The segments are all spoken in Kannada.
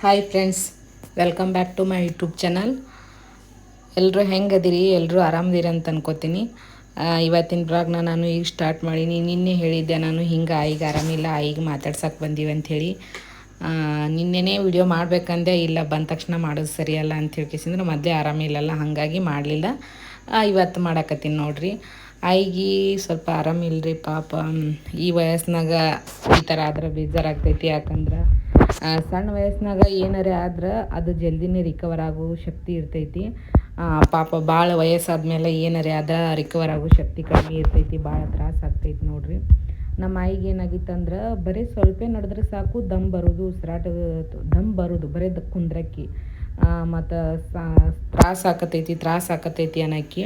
Hi friends welcome back to my YouTube channel ಎಲ್ಲರೂ ಹೆಂಗದಿರಿ? ಎಲ್ಲರೂ ಆರಾಮದಿರಿ ಅಂತ ಅನ್ಕೋತೀನಿ. ಇವತ್ತಿನ ಬ್ಲಾಗ್ನ ನಾನು ಈಗ ಸ್ಟಾರ್ಟ್ ಮಾಡೀನಿ. ನಿನ್ನೆ ಹೇಳಿದ್ದೆ ನಾನು ಹಿಂಗೆ, ಈಗ ಆರಾಮಿಲ್ಲ, ಈಗ ಮಾತಾಡ್ಸಕ್ಕೆ ಬಂದೀವಿ ಅಂಥೇಳಿ ನಿನ್ನೆನೇ ವಿಡಿಯೋ ಮಾಡಬೇಕಂದೆ ಇಲ್ಲ, ಬಂದ ತಕ್ಷಣ ಮಾಡೋದು ಸರಿಯಲ್ಲ ಅಂತ ಹೇಳ್ಕೇಸಿಂದ್ರೆ ಮೊದಲೇ ಆರಾಮಿಲ್ಲಲ್ಲ, ಹಾಗಾಗಿ ಮಾಡಲಿಲ್ಲ. ಇವತ್ತು ಮಾಡಾಕತ್ತೀನಿ ನೋಡ್ರಿ. ಆಯಿಗೆ ಸ್ವಲ್ಪ ಆರಾಮಿಲ್ರಿ ಪಾಪ. ಈ ವಯಸ್ಸಿನಾಗ ಈ ಥರ ಆದ್ರೆ ಬೇಜಾರಾಗ್ತೈತಿ ಯಾಕಂದ್ರೆ ಸಣ್ಣ ವಯಸ್ಸಿನಾಗ ಏನಾರೇ ಆದ್ರೆ ಅದು ಜಲ್ದಿನೇ ರಿಕವರ್ ಆಗೋ ಶಕ್ತಿ ಇರ್ತೈತಿ. ಪಾಪ ಭಾಳ ವಯಸ್ಸಾದ್ಮೇಲೆ ಏನಾರೇ ಆದ್ರೆ ರಿಕವರ್ ಆಗೋ ಶಕ್ತಿ ಕಡಿಮೆ ಇರ್ತೈತಿ ಭಾಳ ತ್ರಾಸ ಆಗ್ತೈತಿ ನೋಡ್ರಿ. ನಮ್ಮ ಏನಾಗಿತ್ತು ಅಂದ್ರೆ ಬರೀ ಸ್ವಲ್ಪ ನಡೆದ್ರೆ ಸಾಕು, ದಮ್ ಬರೋದು ಉಸಿರಾಟ ದಮ್ ಬರೋದು, ಬರೀ ಕುಂದ್ರಕ್ಕಿ. ಮತ್ತು ತ್ರಾಸ ಆಕತೈತಿ ತ್ರಾಸ ಆಕತೈತಿ ಅನ್ನೋಕ್ಕೆ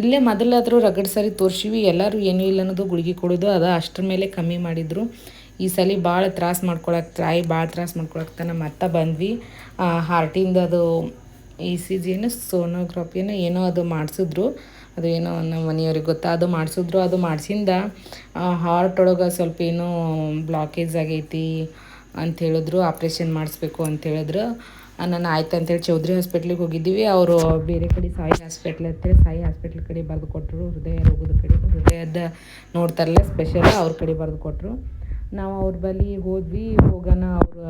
ಇಲ್ಲೇ ಮೊದಲಾದರೂ ರಗಡ್ ಸರಿ ತೋರ್ಸಿವಿ, ಎಲ್ಲರೂ ಏನೂ ಇಲ್ಲ ಅನ್ನೋದು ಗುಳಿಗೆ ಕೊಡೋದು, ಅದು ಅಷ್ಟರ ಮೇಲೆ ಕಮ್ಮಿ ಮಾಡಿದ್ರು. ಈ ಸಲ ಭಾಳ ತ್ರಾಸ ಮಾಡ್ಕೊಳಕ್ಕೆ ತಾಯಿ ಭಾಳ ತ್ರಾಸ ಮಾಡ್ಕೊಳಕ್ಕೆ ತನ ಮತ್ತೆ ಬಂದ್ವಿ. ಹಾರ್ಟಿಂದ ಅದು ಇ ಸಿ ಜಿ ಏನು ಸೋನೋಗ್ರಫಿನ ಏನೋ ಅದು ಮಾಡಿಸಿದ್ರು. ಅದು ಏನೋ ನಮ್ಮ ಮನೆಯವ್ರಿಗೆ ಗೊತ್ತಾ, ಅದು ಮಾಡಿಸಿದ್ರು. ಅದು ಮಾಡಿಸಿಂದ ಹಾರ್ಟ್ ಒಳಗೆ ಸ್ವಲ್ಪ ಏನೋ ಬ್ಲಾಕೇಜ್ ಆಗೈತಿ ಅಂತ ಹೇಳಿದ್ರು. ಆಪ್ರೇಷನ್ ಮಾಡಿಸ್ಬೇಕು ಅಂತ ಹೇಳಿದ್ರು. ನಾನು ಆಯ್ತು ಅಂತೇಳಿ ಚೌಧರಿ ಹಾಸ್ಪಿಟ್ಲಿಗೆ ಹೋಗಿದ್ದೀವಿ. ಅವರು ಬೇರೆ ಕಡೆ ಸಾಯಿ ಹಾಸ್ಪಿಟ್ಲ್ ಅಂತೇಳಿ ಸಾಯಿ ಹಾಸ್ಪಿಟ್ಲ್ ಕಡೆ ಬರೆದು ಕೊಟ್ಟರು ಹೃದಯ ರೋಗದ ಕಡೆ, ಹೃದಯದ ನೋಡ್ತಾರಲ್ಲ ಸ್ಪೆಷಲ್ ಅವ್ರ ಕಡೆ ಬರೆದು ಕೊಟ್ಟರು ನಾವು ಅವ್ರ ಬಳಿ ಹೋದ್ವಿ, ಹೋಗೋಣ ಅವರು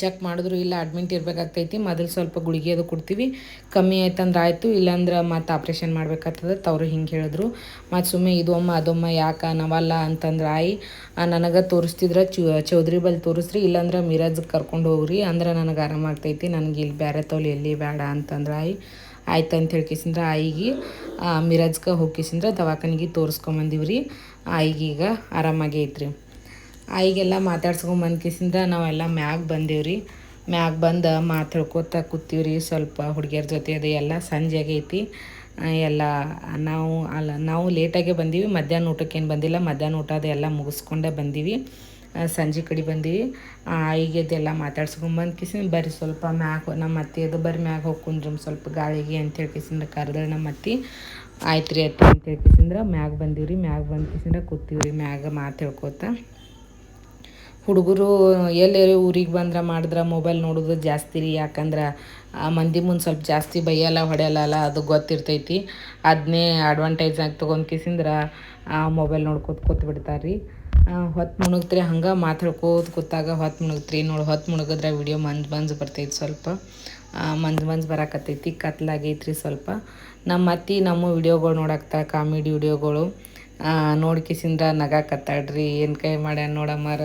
ಚೆಕ್ ಮಾಡಿದ್ರು, ಇಲ್ಲ ಅಡ್ಮಿಂಟ್ ಇರಬೇಕಾಗ್ತೈತಿ, ಮೊದಲು ಸ್ವಲ್ಪ ಗುಳಿಗೆ ಅದು ಕೊಡ್ತೀವಿ. ಕಮ್ಮಿ ಆಯ್ತಂದ್ರೆ ಆಯಿತು, ಇಲ್ಲಾಂದ್ರೆ ಮತ್ತೆ ಆಪ್ರೇಷನ್ ಮಾಡ್ಬೇಕಾಗ್ತದೆ, ತವರು ಹಿಂಗೆ ಹೇಳಿದ್ರು. ಮತ್ತು ಸುಮ್ಮನೆ ಇದೊಮ್ಮ, ಅದೊಮ್ಮ, ಯಾಕೆ, ನಾವಲ್ಲ ಅಂತಂದ್ರೆ ಆಯಿ ನನಗೆ ತೋರಿಸ್ತಿದ್ರೆ, ಚು, ಚೌಧರಿ ಬಲ್ಲಿ ತೋರಿಸ್ರಿ, ಇಲ್ಲಾಂದ್ರೆ ಮಿರಾಜ್ ಕರ್ಕೊಂಡು ಹೋಗ್ರಿ, ಅಂದ್ರೆ ನನಗೆ ಆರಾಮಾಗ್ತೈತಿ ನನಗೆ ಇಲ್ಲಿ ಬೇರೆ ತೋಲಿ ಎಲ್ಲಿ ಬೇಡ ಅಂತಂದ್ರೆ ಆಯಿ ಆಯ್ತು ಅಂತ ಹೇಳ್ಕೇಸಿಂದ್ರೆ ಆಯಿಗೆ ಮಿರಾಜ್ಗೆ ಹೋಗಿಸಿಂದ್ರೆ ದವಾಖಾನಿಗೆ ತೋರಿಸ್ಕೊಂಬಂದಿವ್ರಿ, ಆಯಿಗೀಗ ಆರಾಮಾಗಿ ಐತ್ರಿ. ಆಯಿಗೆಲ್ಲ ಮಾತಾಡ್ಸ್ಕೊಂಬಂದು ಕಿಸಿಂದ ನಾವೆಲ್ಲ ಮ್ಯಾಗ ಬಂದೀವ್ರಿ ಮ್ಯಾಗ ಬಂದು ಮಾತಾಡ್ಕೋತ ಕೂತೀವ್ರಿ ಸ್ವಲ್ಪ ಹುಡುಗಿಯರ ಜೊತೆ ಅದು ಎಲ್ಲ ಸಂಜೆ ಆಗೈತಿ. ಎಲ್ಲ ನಾವು ಅಲ್ಲ, ನಾವು ಲೇಟಾಗೆ ಬಂದೀವಿ, ಮಧ್ಯಾಹ್ನ ಊಟಕ್ಕೇನು ಬಂದಿಲ್ಲ, ಮಧ್ಯಾಹ್ನ ಊಟ ಅದೆಲ್ಲ ಮುಗಿಸ್ಕೊಂಡೇ ಬಂದೀವಿ. ಸಂಜೆ ಕಡೆ ಬಂದೀವಿ. ಆಯಿಗೆ ಅದೆಲ್ಲ ಮಾತಾಡ್ಸ್ಕೊಂಬಂದು ಕಿಸಿಂದ ಬರ್ರಿ ಸ್ವಲ್ಪ ಮ್ಯಾಗ ನಮ್ಮ ಅತ್ತೆ ಅದು ಬರ್ರಿ ಮ್ಯಾಗ ಹೋಗ್ಕೊಂಡ್ರಿ ಸ್ವಲ್ಪ ಗಾಳಿಗೆ ಅಂತ ಹೇಳ್ಕಿಸಿಂದ ಕರೆದ್ರೆ ನಮ್ಮ ಅತ್ತೆ. ಆಯ್ತು ರೀ ಅತ್ತಿ ಅಂತ ಹೇಳ್ಕಿಸಿಂದ್ರೆ ಮ್ಯಾಗ ಬಂದೀವ್ರಿ ಮ್ಯಾಗ ಬಂದು ಕಿಸಿಂದ ಕೂತೀವ್ರಿ ಮ್ಯಾಗ ಮಾತಾಡ್ಕೋತ. ಹುಡುಗರು ಎಲ್ಲೇ ಊರಿಗೆ ಬಂದ್ರೆ ಮಾಡಿದ್ರೆ ಮೊಬೈಲ್ ನೋಡೋದು ಜಾಸ್ತಿ ರೀ. ಯಾಕಂದ್ರೆ ಆ ಮಂದಿ ಮುಂದೆ ಸ್ವಲ್ಪ ಜಾಸ್ತಿ ಬೈಯಲ್ಲ ಹೊಡೆಯಲ್ಲ ಅದು ಗೊತ್ತಿರ್ತೈತಿ. ಅದನ್ನೇ ಅಡ್ವಾಂಟೇಜ್ ಆಗಿ ತೊಗೊಂಡು ಕಿಸಿಂದ್ರೆ ಮೊಬೈಲ್ ನೋಡ್ಕೊತ ಕೂತ್ ಬಿಡ್ತಾರೆ ರೀ. ಹೊತ್ತು ಮುಣುಗ್ತ್ರಿ ಹಂಗೆ ಮಾತಾಡ್ಕೋತ ಕೂತಾಗ ಹೊತ್ತು ಮುಣುಗ್ತ್ರಿ. ನೋಡಿ ಹೊತ್ತು ಮುಣುಗಿದ್ರೆ ವಿಡಿಯೋ ಮಂಜು ಮಂಜು ಬರ್ತೈತಿ ಸ್ವಲ್ಪ. ಆ, ಮಂಜು ಮಂಜು ಬರಕತ್ತೈತಿ ಕತ್ಲಾಗೈತ್ರಿ ಸ್ವಲ್ಪ. ನಮ್ಮ ಅತ್ತಿ ನಮ್ಮ ವಿಡಿಯೋಗಳು ನೋಡಕ್ತ ಕಾಮಿಡಿ ವಿಡಿಯೋಗಳು ನೋಡ್ಕಿಸಿಂದ ನಗಾಕತ್ತಾಳ್ರಿ ಏನು ಕೈ ಮಾಡ್ಯಾನ ನೋಡಮ್ಮರ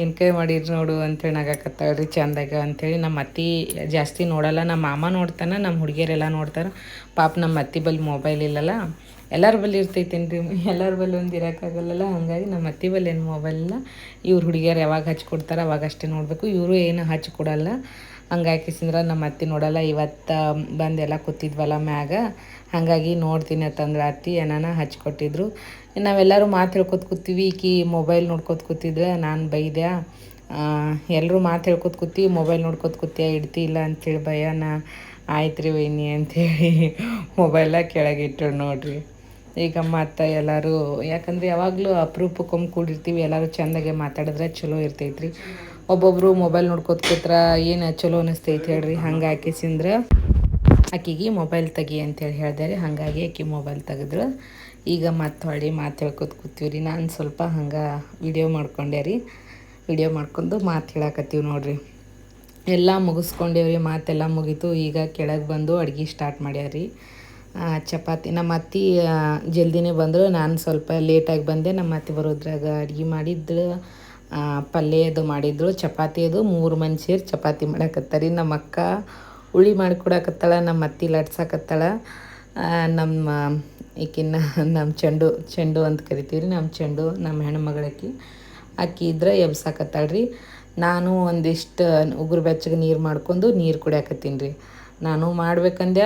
ಏನು ಕೈ ಮಾಡಿರಿ ನೋಡು ಅಂತೇಳಿ ನಗಾಕತ್ತಾಳ್ರಿ ಚಂದಾಗ ಅಂಥೇಳಿ ನಮ್ಮ ಅತ್ತಿ ಜಾಸ್ತಿ ನೋಡಲ್ಲ ನಮ್ಮ ಮಾಮ ನೋಡ್ತಾನೆ ನಮ್ಮ ಹುಡುಗಿಯರೆಲ್ಲ ನೋಡ್ತಾರೆ. ಪಾಪ ನಮ್ಮ ಅತ್ತಿ ಬಳಿ ಮೊಬೈಲ್ ಇಲ್ಲಲ್ಲ, ಎಲ್ಲರ ಬಲ್ಲಿ ಇರ್ತೈತೇನು ರೀ ಎಲ್ಲರ ಬಲ್ಲಿ ಒಂದು ಇರೋಕ್ಕಾಗಲ್ಲಲ್ಲ, ಹಾಗಾಗಿ ನಮ್ಮ ಅತ್ತಿ ಬಲ್ಲಿ ಏನು ಮೊಬೈಲ್ ಇಲ್ಲ. ಇವ್ರು ಹುಡುಗಿಯರು ಯಾವಾಗ ಹಚ್ಕೊಡ್ತಾರೆ ಅವಾಗ ಅಷ್ಟೇ ನೋಡಬೇಕು, ಇವರು ಏನು ಹಚ್ಕೊಡಲ್ಲ ಹಂಗಾಕಿಸಿದ್ರೆ ನಮ್ಮ ಅತ್ತೆ ನೋಡಲ್ಲ, ಇವತ್ತು ಬಂದೆಲ್ಲ ಕೂತಿದ್ವಲ್ಲ ಮ್ಯಾಗ. ಹಾಗಾಗಿ ನೋಡ್ತೀನಿ ಅಂತಂದ್ರೆ ಅತ್ತಿ, ಏನಾನ ಹಚ್ಕೊಟ್ಟಿದ್ರು. ನಾವೆಲ್ಲರೂ ಮಾತು ಹೇಳ್ಕೊತ ಕೂತೀವಿ, ಈಕಿ ಮೊಬೈಲ್ ನೋಡ್ಕೊತ ಕೂತಿದ್ರೆ ನಾನು ಬೈದೆ ಎಲ್ಲರೂ ಮಾತು ಹೇಳ್ಕೊತ ಕೂತಿ, ಮೊಬೈಲ್ ನೋಡ್ಕೊತ ಕೂತಿಯ, ಇಡ್ತಿ ಇಲ್ಲ ಅಂತೇಳಿ ನಾ ಆಯ್ತು ರೀ ವೈನಿ ಅಂಥೇಳಿ ಮೊಬೈಲ ಕೆಳಗಿಟ್ಟು ನೋಡ್ರಿ. ಈಗ ಮತ್ತು ಎಲ್ಲರೂ, ಯಾಕಂದ್ರೆ ಯಾವಾಗಲೂ ಅಪರೂಪಕ್ಕೊಮ್ಮೆ ಕೂಡಿರ್ತೀವಿ, ಎಲ್ಲರೂ ಚೆಂದಾಗೆ ಮಾತಾಡಿದ್ರೆ ಚಲೋ ಇರ್ತೈತ್ರಿ. ಒಬ್ಬೊಬ್ಬರು ಮೊಬೈಲ್ ನೋಡ್ಕೋತ ಕೂತ್ರ, ಏನು ಚಲೋ ಅನಿಸ್ತೈತೆ ಹೇಳ್ರಿ? ಹಂಗೆ ಹಾಕಿಸಿಂದ್ರೆ ಆಕಿಗೆ ಮೊಬೈಲ್ ತೆಗಿ ಅಂತೇಳಿ ಹೇಳ್ದೆ ಹಾಗಾಗಿ ಆಕಿ ಮೊಬೈಲ್ ತೆಗೆದ್ರು. ಈಗ ಮತ್ತೆ ಹೊಳ್ಳಿ ಮಾತು ಹೇಳ್ಕೊತ ಕೂತೀವಿ ನಾನು ಸ್ವಲ್ಪ ಹಂಗೆ ವಿಡಿಯೋ ಮಾಡ್ಕೊಂಡೆ ರೀ. ವಿಡಿಯೋ ಮಾಡ್ಕೊಂಡು ಮಾತು ಹೇಳಕತ್ತೀವಿ ನೋಡ್ರಿ. ಎಲ್ಲ ಮುಗಿಸ್ಕೊಂಡೇವ್ರಿ, ಮಾತೆಲ್ಲ ಮುಗೀತು. ಈಗ ಕೆಳಗೆ ಬಂದು ಅಡುಗೆ ಸ್ಟಾರ್ಟ್ ಮಾಡ್ಯಾರಿ. ಚಪಾತಿ, ನಮ್ಮ ಅತ್ತಿ ಜಲ್ದಿನೇ ಬಂದರು. ನಾನು ಸ್ವಲ್ಪ ಲೇಟಾಗಿ ಬಂದೆ. ನಮ್ಮ ಅತ್ತಿ ಬರೋದ್ರಾಗ ಅಡುಗೆ ಮಾಡಿದ್ದು ಆ, ಪಲ್ಯ ಅದು ಮಾಡಿದ್ರು ಚಪಾತಿ ಅದು ಮೂರು ಮಂದಿ ಸೇರಿ ಚಪಾತಿ ಮಾಡಕತ್ತಾರಿ. ನಮ್ಮ ಅಕ್ಕ ಉಳಿ ಮಾಡಿಕೊಡಕತ್ತಾಳ ನಮ್ಮ ಅತ್ತಿ ಲಟ್ಸಾಕತ್ತಾಳ. ನಮ್ಮ ಈಕಿನ್ನ ನಮ್ಮ ಚೆಂಡು ಚೆಂಡು ಅಂತ ಕರಿತೀವಿ ನಮ್ಮ ಚೆಂಡು ನಮ್ಮ ಹೆಣ್ಮಗಳಕ್ಕಿ. ಅಕ್ಕಿ ಇದ್ರೆ ಎಬ್ಸಾಕತ್ತಾಳ್ರಿ. ನಾನು ಒಂದಿಷ್ಟು ಉಗುರು ಬೆಚ್ಚಗೆ ನೀರು ಮಾಡ್ಕೊಂಡು ನೀರು ಕುಡಿಯಾಕತ್ತೀನಿ ರೀ ನಾನು ಮಾಡ್ಬೇಕಂದ್ಯ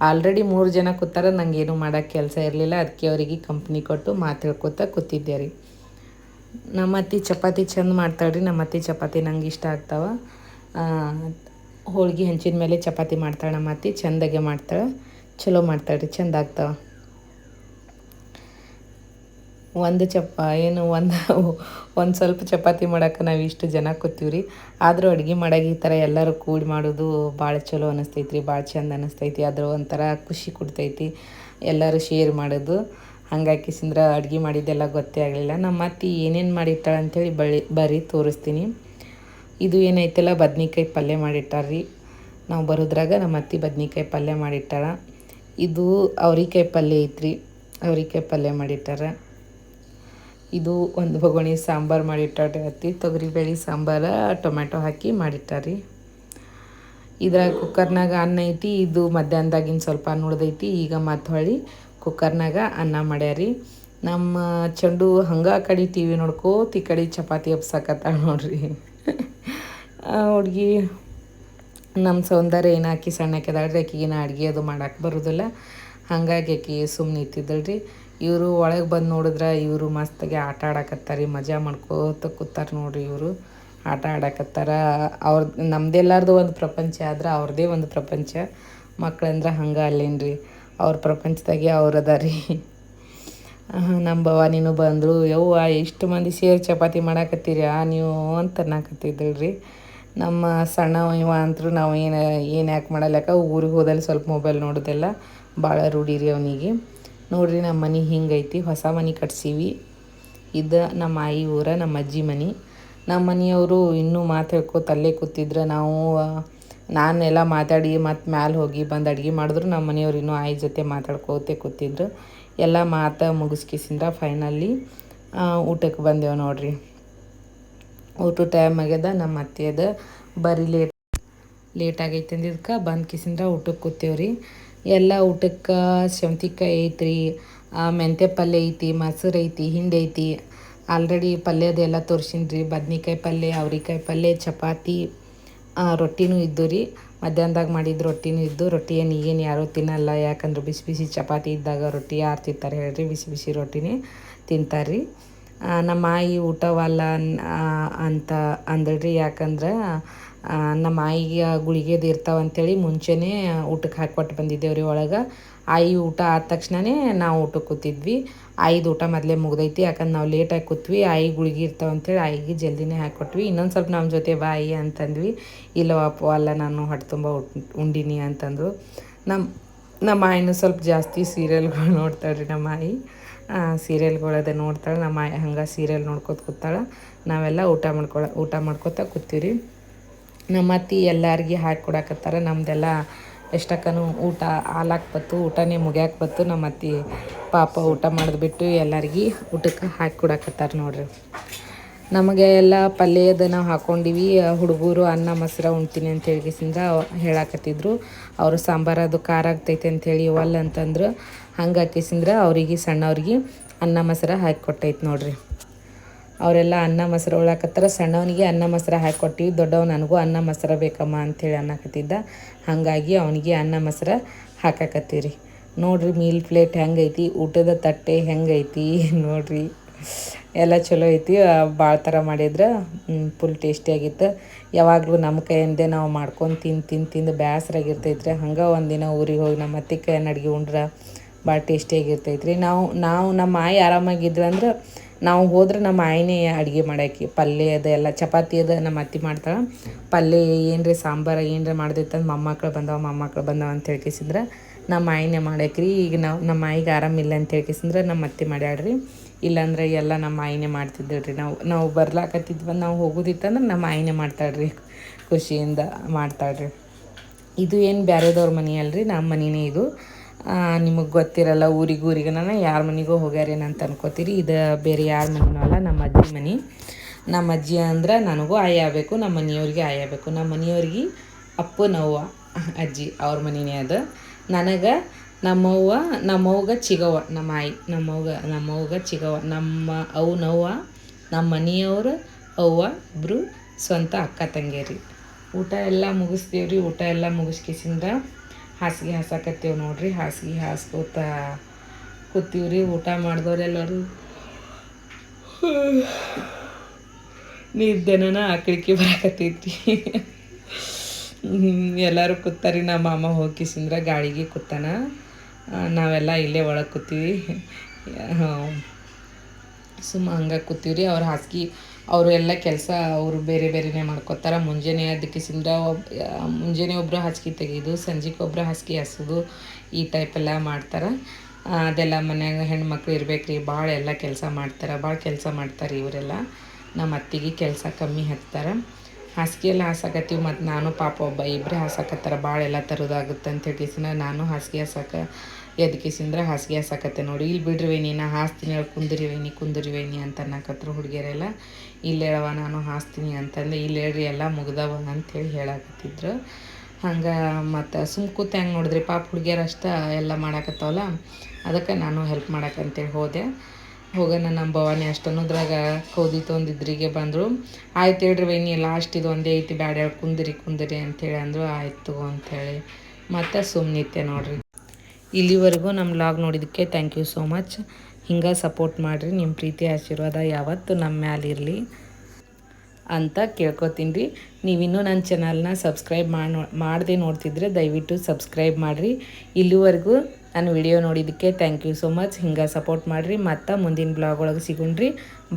ಆಲ್ರೆಡಿ ಮೂರು ಜನ ಕೂತಾರ ನಂಗೆ ಏನು ಮಾಡೋಕ್ಕೆ ಕೆಲಸ ಇರಲಿಲ್ಲ. ಅದಕ್ಕೆ ಅವರಿಗೆ ಕಂಪ್ನಿ ಕೊಟ್ಟು ಮಾತು ಹೇಳ್ಕೊತ ಕೂತಿದ್ದೆ ರೀ. ನಮ್ಮ ಅತ್ತೆ ಚಪಾತಿ ಚಂದ ಮಾಡ್ತಾಳ್ರಿ ನಮ್ಮ ಅತ್ತೆ ಚಪಾತಿ ನಂಗೆ ಇಷ್ಟ ಆಗ್ತಾವೆ. ಹೋಳ್ಗೆ ಹಂಚಿನ ಮೇಲೆ ಚಪಾತಿ ಮಾಡ್ತಾಳೆ ನಮ್ಮ ಅತ್ತೆ ಚಂದಾಗೆ ಮಾಡ್ತಾಳೆ, ಚಲೋ ಮಾಡ್ತಾಳೆ ರೀ ಚಂದ ಆಗ್ತಾವ. ಒಂದು ಚಪ, ಏನು, ಒಂದು ಒಂದು ಸ್ವಲ್ಪ ಚಪಾತಿ ಮಾಡೋಕೆ ನಾವು ಇಷ್ಟು ಜನ ಕೂತೀವಿ ರೀ ಆದರೂ ಅಡುಗೆ ಮಾಡೋಕೆ ಈ ಥರ ಎಲ್ಲರೂ ಕೂಡಿ ಮಾಡೋದು ಭಾಳ ಚಲೋ ಅನ್ನಿಸ್ತೈತಿ ರೀ ಭಾಳ ಚಂದ ಅನ್ನಿಸ್ತೈತಿ ಅದ್ರ ಒಂಥರ ಖುಷಿ ಕೊಡ್ತೈತಿ ಎಲ್ಲರೂ ಶೇರ್ ಮಾಡೋದು. ಹಂಗಾಗಿ ಸಿಂದ್ರ ಅಡುಗೆ ಮಾಡಿದ್ದೆಲ್ಲ ಗೊತ್ತೇ ಆಗಲಿಲ್ಲ. ನಮ್ಮ ಅತ್ತಿ ಏನೇನು ಮಾಡಿಟ್ಟಾಳೆ ಅಂಥೇಳಿ ಬಳಿ ಬರೀ ತೋರಿಸ್ತೀನಿ. ಇದು ಏನೈತಲ್ಲ, ಬದ್ನಿಕಾಯಿ ಪಲ್ಯ ಮಾಡಿಟ್ಟಾರ್ರಿ. ನಾವು ಬರೋದ್ರಾಗ ನಮ್ಮ ಅತ್ತಿ ಬದ್ನಿಕಾಯಿ ಪಲ್ಯ ಮಾಡಿಟ್ಟಾಳ. ಇದು ಅವ್ರಿಕಾಯಿ ಪಲ್ಯ ಐತ್ರಿ. ಅವ್ರಿಕಾಯಿ ಪಲ್ಯ ಮಾಡಿಟ್ಟಾರ. ಇದು ಒಂದು ಬೊಗಣಿ ಸಾಂಬಾರು ಮಾಡಿಟ್ಟಾರೆ ಅತ್ತಿ. ತೊಗರಿಬೇಳೆ ಸಾಂಬಾರು ಟೊಮೆಟೊ ಹಾಕಿ ಮಾಡಿಟ್ಟಾರಿ ಇದ್ರಾಗ ಕುಕ್ಕರ್ನಾಗ ಅನ್ನ ಐತಿ. ಇದು ಮಧ್ಯಾಹ್ನದಾಗಿನ ಸ್ವಲ್ಪ ಅನ್ನ ಉಳ್ದೈತಿ. ಈಗ ಮತ್ತು ಹೊಳ್ಳಿ ಕುಕ್ಕರ್ನಾಗ ಅನ್ನ ಮಾಡ್ಯಾರಿ ನಮ್ಮ ಚಂಡು ಹಂಗೆ ಆ ಕಡೆ ಟಿ ವಿ ನೋಡ್ಕೋತಿ ಈ ಕಡೆ ಚಪಾತಿ ಎಬ್ಸಕತ್ತಾಳ ನೋಡ್ರಿ. ಹುಡುಗಿ ನಮ್ಮ ಸೌಂದರ್ಯ ಏನು ಹಾಕಿ ಸಣ್ಣಕ್ಕೆದಾಳ್ರಿ ಆಕಿಗಿನ ಅಡುಗೆ ಅದು ಮಾಡಕ್ಕೆ ಬರೋದಿಲ್ಲ. ಹಾಗಾಗಿ ಆಕಿ ಸುಮ್ಮನೆ ಇತ್ತಿದ್ದಳ್ರಿ ಇವರು ಒಳಗೆ ಬಂದು ನೋಡಿದ್ರೆ ಇವರು ಮಸ್ತಾಗಿ ಆಟ ಆಡಕತ್ತಾರ, ಮಜಾ ಮಾಡ್ಕೋತ ಕೂತಾರೆ ನೋಡ್ರಿ ಇವರು. ಆಟ ಆಡಕತ್ತಾರ. ಅವ್ರ, ನಮ್ದೆಲ್ಲಾರ್ದು ಒಂದು ಪ್ರಪಂಚ ಆದ್ರೆ ಅವ್ರದ್ದೇ ಒಂದು ಪ್ರಪಂಚ. ಮಕ್ಕಳಂದ್ರೆ ಹಂಗೆ ಅಲ್ಲೇನ್ರಿ. ಅವ್ರ ಪ್ರಪಂಚದಾಗೆ ಅವ್ರು ಅದ ರೀ. ನಮ್ಮ ಭವಾನಿನೂ ಬಂದರು ಯವ್ವ ಎಷ್ಟು ಮಂದಿ ಸೇರಿ ಚಪಾತಿ ಮಾಡಾಕತ್ತೀರಾ ನೀವು ಅಂತ ಅನ್ನಕತ್ತಿದ್ದಳು ರೀ. ನಮ್ಮ ಸಣ್ಣ ಇವ ಅಂತರೂ ನಾವು ಏನು ಏನು ಯಾಕೆ ಮಾಡಲ್ಲಕ ಊರಿಗೆ ಹೋದಲ್ಲಿ ಸ್ವಲ್ಪ ಮೊಬೈಲ್ ನೋಡೋದೆಲ್ಲ ಭಾಳ ರೂಢಿ ರೀ ಅವನಿಗೆ. ನೋಡಿರಿ ನಮ್ಮ ಮನೆ ಹಿಂಗೈತಿ, ಹೊಸ ಮನೆ ಕಟ್ಸೀವಿ. ಇದು ನಮ್ಮ ಆಯಿ ಊರ, ನಮ್ಮ ಅಜ್ಜಿ ಮನೆ. ನಮ್ಮ ಮನೆಯವರು ಇನ್ನೂ ಮಾತು ಹೇಳ್ಕೊತ ಅಲ್ಲೇ ಕೂತಿದ್ರೆ ನಾವು ನಾನೆಲ್ಲ ಮಾತಾಡಿ ಮತ್ತು ಮ್ಯಾಲೆ ಹೋಗಿ ಬಂದು ಅಡುಗೆ ಮಾಡಿದ್ರು ನಮ್ಮ ಮನೆಯವ್ರು ಇನ್ನೂ ಆಯಿ ಜೊತೆ ಮಾತಾಡ್ಕೋತೆ ಕೂತಿದ್ರು. ಎಲ್ಲ ಮಾತು ಮುಗಿಸ್ಕಿಸಿಂದ ಫೈನಲ್ಲಿ ಊಟಕ್ಕೆ ಬಂದೆವು ನೋಡ್ರಿ. ಊಟ ಟೈಮ್ ಆಗ್ಯದ ನಮ್ಮ ಅತ್ತೆಯದ ಬರೀ ಲೇಟ್ ಲೇಟ್ ಆಗೈತೆ ಅಂದಿದ್ಕೆ ಬಂದು ಕಿಸಿಂದ ಊಟಕ್ಕೆ ಕೂತೇವ್ರಿ. ಎಲ್ಲ ಊಟಕ್ಕೆ ಸೌತಿಕಾಯಿ ಐತ್ರಿ ಮೆಂತ್ಯ ಪಲ್ಯ ಐತಿ, ಮೊಸರು ಐತಿ, ಹಿಂಡಿ ಐತಿ. ಆಲ್ರೆಡಿ ಪಲ್ಯದೆಲ್ಲ ತೋರಿಸಿನ್ರಿ, ಬದ್ನಿಕಾಯಿ ಪಲ್ಯ, ಅವ್ರಿಕಾಯಿ ಪಲ್ಯ, ಚಪಾತಿ. ರೊಟ್ಟಿನೂ ಇದ್ದು ರೀ. ಮಧ್ಯಾಹ್ನದಾಗ ಮಾಡಿದ ರೊಟ್ಟಿನೂ ಇದ್ದು ರೊಟ್ಟಿ ಏನು ಈಗೇನು ಯಾರೂ ತಿನ್ನಲ್ಲ. ಯಾಕಂದ್ರೆ ಬಿಸಿ ಬಿಸಿ ಚಪಾತಿ ಇದ್ದಾಗ ರೊಟ್ಟಿ ಯಾರು ತಿಂತಾರೆ ಹೇಳ್ರಿ, ಬಿಸಿ ಬಿಸಿ ರೊಟ್ಟಿನೇ ತಿಂತಾರೆ ರೀ. ನಮ್ಮ ಆಯಿ ಊಟವಲ್ಲ ಅಂತ ಅಂದಳ್ರಿ. ಯಾಕಂದ್ರೆ ನಮ್ಮ ಆಯಿಗೆ ಗುಳಿಗೆದು ಇರ್ತಾವಂಥೇಳಿ ಮುಂಚೆನೇ ಊಟಕ್ಕೆ ಹಾಕ್ಕೊಟ್ಟು ಬಂದಿದ್ದೇವೆ ರೀ ಒಳಗೆ. ಆಯಿ ಊಟ ಆದ ತಕ್ಷಣವೇ ನಾವು ಊಟಕ್ಕೆ ಕೂತಿದ್ವಿ. ಐದು ಊಟ ಮೊದಲೇ ಮುಗ್ದೈತಿ ಯಾಕಂದ್ರೆ ನಾವು ಲೇಟಾಗಿ ಕೂತ್ವಿ. ಐ ಗುಳಿಗೆ ಇರ್ತಾವೆ ಅಂತೇಳಿ ಐಗೆ ಜಲ್ದಿನೇ ಹಾಕ್ಕೊಟ್ವಿ ಇನ್ನೊಂದು ಸ್ವಲ್ಪ ನಮ್ಮ ಜೊತೆ ಬಾಯಿ ಅಂತಂದ್ವಿ. ಇಲ್ಲವಪ್ಪ ಅಲ್ಲ ನಾನು ಹೊಟ್ಟೆ ತುಂಬ ಉಂಡಿನಿ ಅಂತಂದರು. ನಮ್ಮ ನಮ್ಮ ಆಯಿನೂ ಸ್ವಲ್ಪ ಜಾಸ್ತಿ ಸೀರಿಯಲ್ಗಳು ನೋಡ್ತಾಳೆ ರೀ ನಮ್ಮ ಆಯಿ ಸೀರಿಯಲ್ಗಳದ ನೋಡ್ತಾಳೆ. ನಮ್ಮ ಆಯಿ ಹಂಗೆ ಸೀರಿಯಲ್ ನೋಡ್ಕೊತ ಕೂತಾಳೆ. ನಾವೆಲ್ಲ ಊಟ ಮಾಡ್ಕೊಳ, ಊಟ ಮಾಡ್ಕೊತಾ ಕೂತೀವಿ ನಮ್ಮ ಅತ್ತಿ ಎಲ್ಲರಿಗೆ ಹಾಕಿ ಕೊಡಕತ್ತಾರ. ನಮ್ಮದೆಲ್ಲ ಎಷ್ಟಕ್ಕೂ ಊಟ ಹಾಲಾಕ್ ಬತ್ತು, ಊಟನೇ ಮುಗ್ಯಾಕೆ ಬತ್ತು. ನಮ್ಮ ಅತ್ತಿ, ಪಾಪ ಊಟ ಮಾಡಿದ್ಬಿಟ್ಟು ಎಲ್ಲರಿಗೆ ಊಟಕ್ಕೆ ಹಾಕಿ ಕೊಡಕತ್ತಾರೆ ನೋಡ್ರಿ. ನಮಗೆ ಎಲ್ಲ ಪಲ್ಯದ ನಾವು ಹಾಕ್ಕೊಂಡಿವಿ ಹುಡುಗರು ಅನ್ನ, ಮೊಸರು ಉಣ್ತೀನಿ ಅಂತ ಹೇಳಿಸಿಂದ ಹೇಳಾಕತ್ತಿದ್ರು. ಅವರು ಸಾಂಬಾರು ಅದು ಖಾರ ಆಗ್ತೈತೆ ಅಂಥೇಳಿ ಒಲ್ಲ ಅಂತಂದ್ರು. ಹಂಗೆ ಹಾಕಿಸಿಂದ್ರೆ ಅವರಿಗೆ, ಸಣ್ಣವ್ರಿಗೆ ಅನ್ನ, ಮೊಸರು ಹಾಕಿ ಕೊಟ್ಟೈತೆ ನೋಡ್ರಿ. ಅವರೆಲ್ಲ ಅನ್ನ ಮೊಸರು ಉಳಾಕತ್ತಾರ ಸಣ್ಣವನಿಗೆ ಅನ್ನ ಮೊಸರು ಹಾಕಿ ದೊಡ್ಡವ್ ನನಗೂ ಅನ್ನ ಮೊಸರು ಬೇಕಮ್ಮ ಅಂಥೇಳಿ ಅನ್ನಕತ್ತಿದ್ದ. ಹಾಗಾಗಿ ಅವನಿಗೆ ಅನ್ನ ಮೊಸರು ಹಾಕಾಕತ್ತೀವಿ ನೋಡಿರಿ ಮೀಲ್ ಪ್ಲೇಟ್ ಹೆಂಗೈತಿ, ಊಟದ ತಟ್ಟೆ ಹೆಂಗೈತಿ, ನೋಡಿರಿ. ಎಲ್ಲ ಚಲೋ ಐತಿ ಭಾಳ ಥರ ಮಾಡಿದ್ರೆ ಫುಲ್ ಟೇಸ್ಟಿಯಾಗಿತ್ತು ಯಾವಾಗಲೂ ನಮ್ಮ ಕೈಯಿಂದೆ ನಾವು ಮಾಡ್ಕೊಂಡು ತಿಂದು ತಿಂದು ತಿಂದು ಬೇಸರಾಗಿರ್ತೈತ್ರಿ ಹಂಗೆ ಒಂದಿನ ಊರಿಗೆ ಹೋಗಿ ನಮ್ಮ ಅತ್ತೆ ಕೈಯನ್ನು ಅಡುಗೆ ಉಂಡ್ರೆ ಭಾಳ ಟೇಸ್ಟಿಯಾಗಿರ್ತೈತ್ರಿ ನಾವು ನಾವು ನಮ್ಮ ಆಯಿ ಆರಾಮಾಗಿದ್ರು ಅಂದ್ರೆ ನಾವು ಹೋದ್ರೆ ನಮ್ಮ ಆಯಿನೇ ಅಡುಗೆ ಮಾಡಾಕಿ ಪಲ್ಯ ಅದು ಎಲ್ಲ, ಚಪಾತಿ ಅದ ನಮ್ಮ ಅತ್ತೆ ಮಾಡ್ತಾಳೆ. ಪಲ್ಯ ಏನರ ಸಾಂಬಾರು, ಏನರ ಮಾಡ್ದಿತ್ತಂದ್ರೆ ಮೊಮ್ಮಕ್ಳು ಬಂದವ ಮೊಮ್ಮಕ್ಳು ಬಂದವ ಅಂತ ಹೇಳ್ಕೇಸಿದ್ರೆ ನಮ್ಮ ಆಯಿನೇ ಮಾಡಾಕ್ರಿ, ಈಗ ನಾವು ನಮ್ಮ ಆಯಿಗೆ ಆರಾಮಿಲ್ಲ ಅಂತ ಹೇಳ್ಕೇಸಿದ್ರೆ ನಮ್ಮ ಅತ್ತೆ ಮಾಡ್ಯಾಡ್ರಿ ಇಲ್ಲಾಂದ್ರೆ ಎಲ್ಲ ನಮ್ಮ ಆಯಿನೇ ಮಾಡ್ತಿದ್ದೇವ್ರಿ ನಾವು ನಾವು ಬರ್ಲಾಕತ್ತಿದ್ವಿ ನಾವು ಹೋಗೋದಿತ್ತಂದ್ರೆ ನಮ್ಮ ಆಯಿನೇ ಮಾಡ್ತಾಳ್ರಿ, ಖುಷಿಯಿಂದ ಮಾಡ್ತಾಳ್ರಿ. ಇದು ಏನು ಬೇರೆದವ್ರ ಮನೆ ಅಲ್ರಿ, ನಮ್ಮ ಮನೆಯೇ ಇದು. ನಿಮಗೆ ಗೊತ್ತಿರಲ್ಲ ಊರಿಗೆ ಊರಿಗೆ. ನಾನು ಯಾರ ಮನೆಗೂ ಅಂತ ಅನ್ಕೋತೀರಿ. ಇದು ಬೇರೆ ಯಾರ ಮನೆಯೂ ಅಲ್ಲ ನಮ್ಮ ಅಜ್ಜಿ ಮನೆ. ನಮ್ಮ ಅಜ್ಜಿ ಅಂದ್ರೆ ನನಗೂ ಆಯಾಬೇಕು ನಮ್ಮ ಮನೆಯವ್ರಿಗೆ ಆಯಾಬೇಕು ನಮ್ಮ ಮನೆಯವ್ರಿಗೆ ಅಪ್ಪು, ನವ್ವ, ಅಜ್ಜಿ ಅವ್ರ ಮನೆಯೇ ಅದು. ನನಗೆ ನಮ್ಮವ್ವ ನಮ್ಮವ್ಗ ಚಿಗವ್ವ, ನಮ್ಮ ಆಯಿ, ನಮ್ಮವ್ಗ ನಮ್ಮವ್ಗ ಚಿಗವ್ವ, ನಮ್ಮ ಅವು, ನವ್ವ, ನಮ್ಮ ಮನೆಯವರು, ಅವ್ವ ಇಬ್ಬರು ಸ್ವಂತ ಅಕ್ಕ, ತಂಗಿಯರಿ. ಊಟ ಎಲ್ಲ ಮುಗಿಸ್ತೀವ್ರಿ ಊಟ ಎಲ್ಲ ಮುಗಿಸ್ಕಿಸಿಂದ ಹಾಸಿಗೆ ಹಾಸಾಕತ್ತೇವೆ ನೋಡ್ರಿ, ಹಾಸಿಗೆ ಹಾಸ್ಕೋತ ಕೂತೀವ್ರಿ. ಊಟ ಮಾಡಿದವ್ರೆಲ್ಲರೂ ನಿದ್ದೆನ ಆಕಳಿಕೆ ಬರಾಕತ್ತೈತಿ ಎಲ್ಲರೂ ಕೂತಾರಿ. ನಮ್ಮ ಮಾಮ ಹೋಗಿಸಿಂದ್ರ ಗಾಳಿಗೆ ಕೂತಾನ. ನಾವೆಲ್ಲ ಇಲ್ಲೇ ಒಳಗೆ ಕೂತೀವಿ. ಸುಮ್ಮ ಹಂಗೆ ಕೂತೀವ್ರಿ. ಅವ್ರು ಹಾಸಿಗೆ ಅವರು ಎಲ್ಲ ಕೆಲಸ ಅವರು ಬೇರೆ ಬೇರೆನೇ ಮಾಡ್ಕೊತಾರೆ. ಮುಂಜಾನೆ ಅದಕ್ಕೆ ಒಬ್ ಮುಂಜಾನೆ ಒಬ್ಬರು ಹಾಸಿಗೆ ತೆಗೆಯೋದು ಸಂಜೆಗೆ ಒಬ್ಬರು ಹಾಸಿಗೆ ಹಾಸೋದು, ಈ ಟೈಪ್ ಎಲ್ಲ ಮಾಡ್ತಾರೆ. ಅದೆಲ್ಲ ಮನ್ಯಾಗ ಹೆಣ್ಮಕ್ಳು ರೀ ಭಾಳ ಎಲ್ಲ ಕೆಲಸ ಮಾಡ್ತಾರೆ ಭಾಳ ಕೆಲಸ ಮಾಡ್ತಾರೆ ಇವರೆಲ್ಲ. ನಮ್ಮ ಅತ್ತಿಗೆ ಕೆಲಸ ಕಮ್ಮಿ ಹಚ್ತಾರೆ. ಹಾಸಿಗೆ ಎಲ್ಲ ಹಾಸಾಕತ್ತೀವಿ ಮತ್ತು ನಾನು ಪಾಪ ಒಬ್ಬ ಇಬ್ಬರೇ ಹಾಸಾಕತ್ತಾರ ಭಾಳ ಎಲ್ಲ ತರೋದಾಗುತ್ತೆ ಅಂತ ಹೇಳಿಸಿನ ನಾನು ಹಾಸಿಗೆ ಹಾಸಕ ಎದ್ಕಿಸಿಂದ್ರೆ ಹಾಸಿಗೆ ಹಾಸಾಕತ್ತೆ ನೋಡಿ. ಇಲ್ಲಿ ಬಿಡ್ರಿವೇನಿ ನಾ ಹಾಸ್ತೀನಿ ಕುಂದಿರಿವೇನಿ ಕುಂದಿರಿವೇನಿ ಅಂತ ಅನ್ನಕತ್ರು ಹುಡುಗಿಯರೆಲ್ಲ. ಇಲ್ಲಿ ಹೇಳವ ನಾನು ಹಾಸ್ತೀನಿ ಅಂತಂದು ಇಲ್ಲಿ ಹೇಳ್ರಿ ಎಲ್ಲ ಮುಗ್ದವ ಅಂತೇಳಿ ಹೇಳಕತ್ತಿದ್ರು. ಹಂಗೆ ಮತ್ತು ಸುಮ್ ಕೂತ ಹೆಂಗೆ ನೋಡಿದ್ರಿ, ಪಾಪ ಹುಡುಗಿಯರು ಅಷ್ಟೇ ಎಲ್ಲ ಮಾಡಾಕತ್ತಾವಲ್ಲ, ಅದಕ್ಕೆ ನಾನು ಹೆಲ್ಪ್ ಮಾಡಕ್ಕಂತೇಳಿ ಹೋದೆ. ಹೋಗೋಣ ನಮ್ಮ ಭವಾನಿ ಅಷ್ಟನ್ನೋದ್ರಾಗ ಕೌದಿ ತೊಂದಿದ್ರಿಗೆ ಬಂದರು. ಆಯ್ತು ಹೇಳ್ರಿ ವೈನಿ ಲಾಸ್ಟ್ ಇದು ಒಂದೇ ಐತಿ, ಬ್ಯಾಡ ಕುಂದಿರಿ ಕುಂದಿರಿ ಅಂತೇಳಿ ಅಂದರು, ಆಯ್ತು ಅಂಥೇಳಿ ಮತ್ತು ಸುಮ್ಮನಿತ್ತೆ ನೋಡ್ರಿ. ಇಲ್ಲಿವರೆಗೂ ನಮ್ಮ ಲಾಗ್ ನೋಡಿದ್ದಕ್ಕೆ ಥ್ಯಾಂಕ್ ಯು ಸೋ ಮಚ್ ಹಿಂಗೆ ಸಪೋರ್ಟ್ ಮಾಡಿರಿ ನಿಮ್ಮ ಪ್ರೀತಿ ಆಶೀರ್ವಾದ ಯಾವತ್ತೂ ನಮ್ಮ ಮ್ಯಾಲಿರಲಿ ಅಂತ ಕೇಳ್ಕೊತೀನಿ. ರೀ ನೀವಿನ್ನೂ ನನ್ನ ಚಾನಲ್ನ ಸಬ್ಸ್ಕ್ರೈಬ್ ಮಾಡಿ ಮಾಡದೆ ನೋಡ್ತಿದ್ರೆ ದಯವಿಟ್ಟು ಸಬ್ಸ್ಕ್ರೈಬ್ ಮಾಡಿರಿ. ಇಲ್ಲಿವರೆಗೂ ನಾನು ವಿಡಿಯೋ ನೋಡಿದ್ದಕ್ಕೆ ಥ್ಯಾಂಕ್ ಯು ಸೋ ಮಚ್ ಹಿಂಗೆ ಸಪೋರ್ಟ್ ಮಾಡಿರಿ. ಮತ್ತು ಮುಂದಿನ ಬ್ಲಾಗ್ ಒಳಗೆ ಸಿಗುಣ್ರಿ.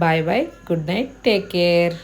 Bye bye good night take care